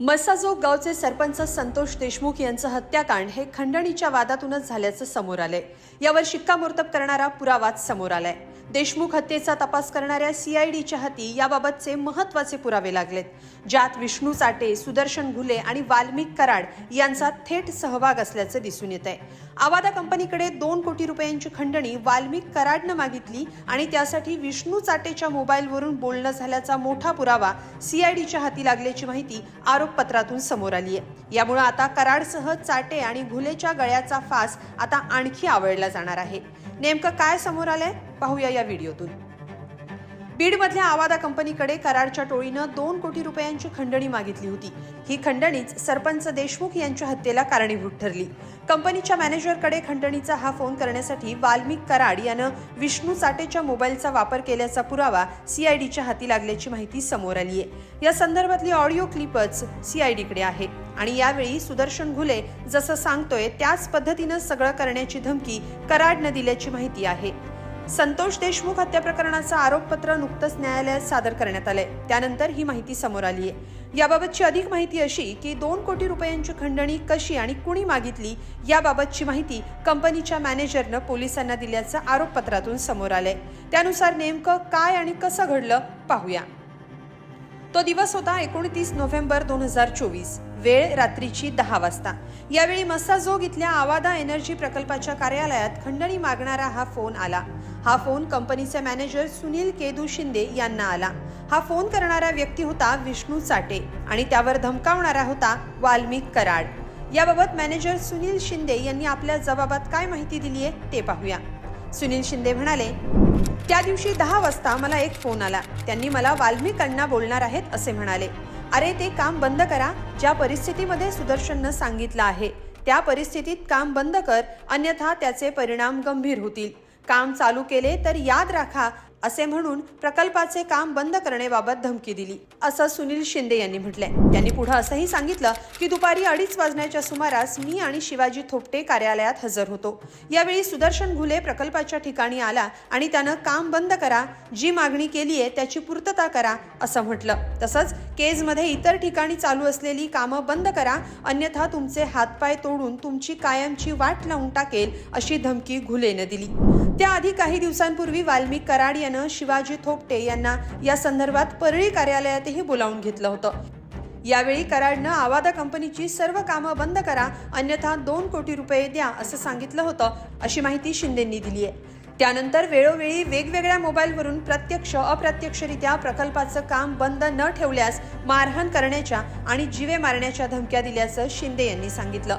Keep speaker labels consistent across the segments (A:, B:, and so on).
A: मसाजोग गावचे सरपंच संतोष देशमुख यांचं हत्याकांड हे खंडणीच्या वादातूनच झाल्याचं समोर आलंय. यावर शिक्कामोर्तब करणारा पुरावाच समोर आलाय. देशमुख हत्येचा तपास करणाऱ्या सीआयडीच्या हाती याबाबतचे महत्त्वाचे पुरावे लागलेत. ज्यात विष्णू चाटे सुदर्शन घुले आणि वाल्मिक कराड यांचा थेट सहभाग असल्याचं दिसून येत आहे आवादा कंपनीकडे दोन कोटी रुपयांची खंडणी वाल्मिक कराडनं मागितली आणि त्यासाठी विष्णू चाटेच्या मोबाईलवरून बोलणं झाल्याचा मोठा पुरावा सीआयडीच्या हाती लागल्याची माहिती आरोपपत्रातून समोर आली आहे. यामुळे आता कराडसह चाटे आणि घुलेच्या गळ्याचा फास आता आणखी आवळला जाणार आहे. नेमकं काय समोर आलंय? पाहूया या व्हिडिओतून. बीडमधल्या आवादा कंपनीकडे कराडच्या टोळीनं दोन कोटी रुपयांची खंडणी मागितली होती. ही खंडणीच सरपंच देशमुख यांच्या हत्येला कारणीभूत ठरली. कंपनीच्या मॅनेजरकडे खंडणीचा हा फोन करण्यासाठी वाल्मिक कराड यानं विष्णू चाटेच्या मोबाईलचा वापर केल्याचा पुरावा सीआयडीच्या हाती लागल्याची माहिती समोर आली आहे या संदर्भातली ऑडिओ क्लिपच सीआयडीकडे आहे. आणि यावेळी सुदर्शन घुले जसं सांगतोय त्याच पद्धतीनं सगळं करण्याची धमकी कराडनं दिल्याची माहिती आहे. संतोष देशमुख हत्या प्रकरणाचं आरोपपत्र नुकतंच न्यायालयात सादर करण्यात आलंय. त्यानंतर ही माहिती समोर आली आहे याबाबतची अधिक माहिती अशी की दोन कोटी रुपयांची खंडणी कशी आणि कुणी मागितली याबाबतची माहिती कंपनीच्या मॅनेजरनं पोलिसांना दिल्याचं आरोपपत्रातून समोर आलंय. त्यानुसार नेमकं काय आणि कसं घडलं पाहूया. तो दिवस होता एकोणतीस नोव्हेंबर दोन हजार चोवीस वेळ रात्रीची दहा वाजता. यावेळी मस्साजोग इथल्या आवादा एनर्जी प्रकल्पाच्या कार्यालयात खंडणी मागणारा हा फोन आला. हा फोन कंपनीचे मॅनेजर सुनील केदू शिंदे यांना आला. हा फोन करणारा व्यक्ती होता विष्णू चाटे आणि त्यावर धमकावणारा होता वाल्मिक कराड. याबाबत मॅनेजर सुनील शिंदे यांनी आपल्या जबाबात काय माहिती दिली आहे ते पाहूया. सुनील शिंदे म्हणाले त्या दिवशी दहा वाजता मला एक फोन आला. त्यांनी मला वाल्मिकांना बोलणार आहेत असे म्हणाले. अरे ते काम बंद करा. ज्या परिस्थितीमध्ये सुदर्शननं सांगितलं आहे त्या परिस्थितीत काम बंद कर. अन्यथा त्याचे परिणाम गंभीर होतील. काम चालू केले तर याद राखा असे म्हणून प्रकल्पाचे काम बंद करण्याबाबत धमकी दिली. असं सुनील शिंदे यांनी म्हटलंय. त्यांनी पुढे असंही सांगितलं की दुपारी अडीच वाजण्याच्या सुमारास मी आणि शिवाजी थोपटे कार्यालयात हजर होतो. यावेळी सुदर्शन घुले प्रकल्पाच्या ठिकाणी आला आणि त्यानं काम बंद करा जी मागणी केली आहे त्याची पूर्तता करा असं म्हटलं. तसंच केजमध्ये इतर ठिकाणी चालू असलेली कामं बंद करा अन्यथा तुमचे हातपाय तोडून तुमची कायमची वाट लावून टाकेल अशी धमकी घुलेनं दिली. त्याआधी काही दिवसांपूर्वी वाल्मिक कराड यानं शिवाजी थोपटे यांना या संदर्भात परळी कार्यालयातही बोलावून घेतलं होतं. यावेळी कराडनं आवादा कंपनीची सर्व कामं बंद करा अन्यथा दोन कोटी रुपये द्या असं सांगितलं होतं अशी माहिती शिंदेंनी दिली आहे. त्यानंतर वेळोवेळी वेगवेगळ्या मोबाईलवरून प्रत्यक्ष अप्रत्यक्षरित्या प्रकल्पाचं काम बंद न ठेवल्यास मारहाण करण्याच्या आणि जीवे मारण्याच्या धमक्या दिल्याचं शिंदे यांनी सांगितलं.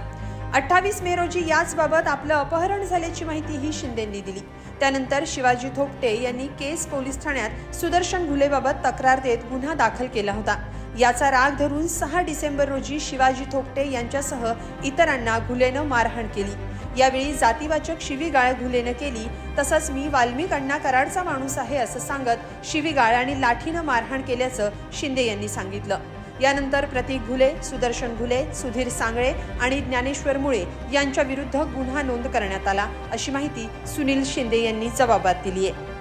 A: अठ्ठावीस मे रोजी याचबाबत आपलं अपहरण झाल्याची माहितीही शिंदेंनी दिली. त्यानंतर शिवाजी थोपटे यांनी केस पोलीस ठाण्यात सुदर्शन घुलेबाबत तक्रार देत गुन्हा दाखल केला होता. याचा राग धरून सहा डिसेंबर रोजी शिवाजी थोपटे यांच्यासह इतरांना घुलेनं मारहाण केली. यावेळी जातीवाचक शिवीगाळ घुलेनं केली तसंच मी वाल्मिक अण्णा कराडचा माणूस आहे असं सांगत शिवीगाळ आणि लाठीनं मारहाण केल्याचं शिंदे यांनी सांगितलं. यानंतर प्रतीक घुले सुदर्शन घुले सुधीर सांगळे आणि ज्ञानेश्वर मुळे यांच्याविरुद्ध गुन्हा नोंद करण्यात आला अशी माहिती सुनील शिंदे यांनी जबाबात दिली आहे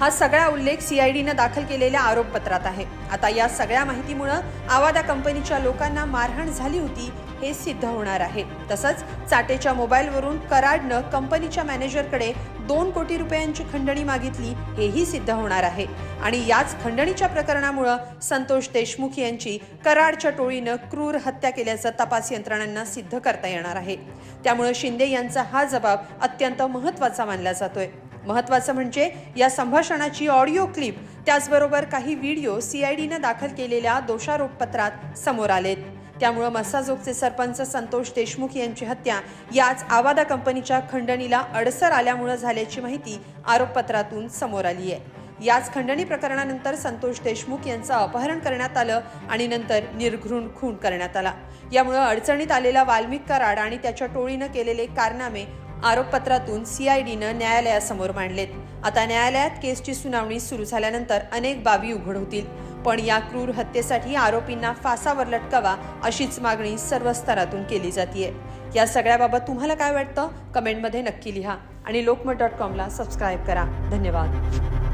A: हा सगळा उल्लेख सीआयडीनं दाखल केलेल्या आरोपपत्रात आहे. आता या सगळ्या माहितीमुळं आवादा कंपनीच्या लोकांना मारहाण झाली होती हे सिद्ध होणार आहे. तसंच चाटेच्या मोबाईलवरून कराडनं कंपनीच्या मॅनेजरकडे दोन कोटी रुपयांची खंडणी मागितली हेही सिद्ध होणार आहे. आणि याच खंडणीच्या प्रकरणामुळं संतोष देशमुख यांची कराडच्या टोळीनं क्रूर हत्या केल्याचं तपास यंत्रणांना सिद्ध करता येणार आहे. त्यामुळं शिंदे यांचा हा जबाब अत्यंत महत्त्वाचा मानला जातोय. महत्त्वाचं म्हणजे या संभाषणाची ऑडिओ क्लिप त्याचबरोबर काही व्हिडिओ सीआयडीनं दाखल केलेल्या दोषारोपपत्रात समोर आलेत. त्यामुळं मसाजोगचे सरपंच संतोष देशमुख यांची हत्या याच आवादा कंपनीच्या खंडणीला अडसर आल्यामुळं झाल्याची माहिती आरोपपत्रातून समोर आली आहे याच खंडणी प्रकरणानंतर संतोष देशमुख यांचं अपहरण करण्यात आलं आणि नंतर निर्घृण खून करण्यात आला. यामुळं अडचणीत आलेला वाल्मिक कराड आणि त्याच्या टोळीनं केलेले कारनामे आरोपपत्रातून सीआयडीनं न्यायालयासमोर मांडलेत. आता न्यायालयात केसची सुनावणी सुरू झाल्यानंतर अनेक बाबी उघड होतील. पण या क्रूर हत्येसाठी आरोपींना फासावर लटकावा अशीच मागणी सर्व स्तरातून केली जाते या सगळ्याबाबत तुम्हाला काय वाटतं? कमेंटमध्ये नक्की लिहा आणि लोकमत डॉट कॉमला सबस्क्राईब करा. धन्यवाद.